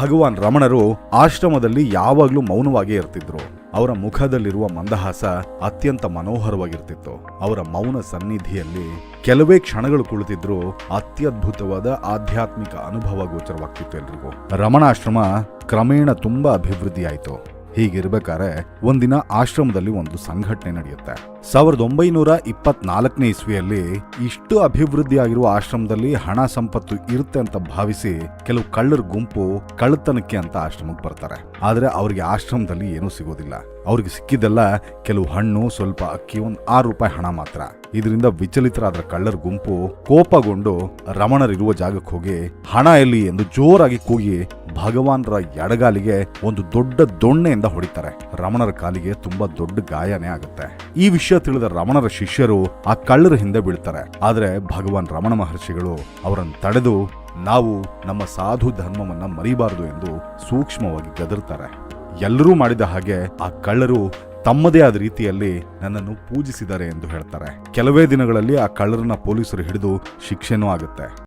ಭಗವಾನ್ ರಮಣರು ಆಶ್ರಮದಲ್ಲಿ ಯಾವಾಗ್ಲೂ ಮೌನವಾಗೇ ಇರ್ತಿದ್ರು. ಅವರ ಮುಖದಲ್ಲಿರುವ ಮಂದಹಾಸ ಅತ್ಯಂತ ಮನೋಹರವಾಗಿರ್ತಿತ್ತು. ಅವರ ಮೌನ ಸನ್ನಿಧಿಯಲ್ಲಿ ಕೆಲವೇ ಕ್ಷಣಗಳು ಕುಳಿತಿದ್ರು ಅತ್ಯದ್ಭುತವಾದ ಆಧ್ಯಾತ್ಮಿಕ ಅನುಭವ ಗೋಚರವಾಗ್ತಿತ್ತು ಎಲ್ರಿಗೂ. ರಮಣಾಶ್ರಮ ಕ್ರಮೇಣ ತುಂಬಾ ಅಭಿವೃದ್ಧಿ ಆಯಿತು ಹೀಗಿರ್ಬೇಕಾದ್ರೆ ಒಂದಿನ ಆಶ್ರಮದಲ್ಲಿ ಒಂದು ಸಂಘಟನೆ ನಡೆಯುತ್ತೆ. ಸಾವಿರದ ಒಂಬೈನೂರ ಇಪ್ಪತ್ನಾಲ್ಕನೇ ಇಸ್ವಿಯಲ್ಲಿ ಇಷ್ಟು ಅಭಿವೃದ್ಧಿ ಆಗಿರುವ ಆಶ್ರಮದಲ್ಲಿ ಹಣ ಸಂಪತ್ತು ಇರುತ್ತೆ ಅಂತ ಭಾವಿಸಿ ಕೆಲವು ಕಳ್ಳರ ಗುಂಪು ಕಳ್ಳತನಕ್ಕೆ ಅಂತ ಆಶ್ರಮಕ್ಕೆ ಬರ್ತಾರೆ. ಆದ್ರೆ ಅವರಿಗೆ ಆಶ್ರಮದಲ್ಲಿ ಏನೂ ಸಿಗೋದಿಲ್ಲ. ಅವ್ರಿಗೆ ಸಿಕ್ಕಿದ್ದೆಲ್ಲ ಕೆಲವು ಹಣ್ಣು, ಸ್ವಲ್ಪ ಅಕ್ಕಿ, ಒಂದು ಆರು ರೂಪಾಯಿ ಹಣ ಮಾತ್ರ. ಇದರಿಂದ ವಿಚಲಿತರಾದ ಕಳ್ಳರ ಗುಂಪು ಕೋಪಗೊಂಡು ರಮಣರಿರುವ ಜಾಗಕ್ಕೆ ಹೋಗಿ, ಹಣ ಎಲ್ಲಿ? ಎಂದು ಜೋರಾಗಿ ಕೂಗಿ ಭಗವಾನ್ರ ಎಡಗಾಲಿಗೆ ಒಂದು ದೊಡ್ಡ ದೊಣ್ಣೆಯಿಂದ ಹೊಡಿತಾರೆ. ರಮಣರ ಕಾಲಿಗೆ ತುಂಬಾ ದೊಡ್ಡ ಗಾಯನೇ ಆಗುತ್ತೆ. ಈ ವಿಷಯ ತಿಳಿದ ರಮಣರ ಶಿಷ್ಯರು ಆ ಕಳ್ಳರ ಹಿಂದೆ ಬೀಳ್ತಾರೆ. ಆದ್ರೆ ಭಗವಾನ್ ರಮಣ ಮಹರ್ಷಿಗಳು ಅವರನ್ನು ತಡೆದು, ನಾವು ನಮ್ಮ ಸಾಧು ಧರ್ಮವನ್ನ ಮರಿಬಾರದು ಎಂದು ಸೂಕ್ಷ್ಮವಾಗಿ ಗದರ್ತಾರೆ. ಎಲ್ಲರೂ ಮಾಡಿದ ಹಾಗೆ ಆ ಕಳ್ಳರು ತಮ್ಮದೇ ಆದ ರೀತಿಯಲ್ಲಿ ನನ್ನನ್ನು ಪೂಜಿಸಿದ್ದಾರೆ ಎಂದು ಹೇಳ್ತಾರೆ. ಕೆಲವೇ ದಿನಗಳಲ್ಲಿ ಆ ಕಳ್ಳರನ್ನ ಪೊಲೀಸರು ಹಿಡಿದು ಶಿಕ್ಷೆನೂ ಆಗುತ್ತೆ.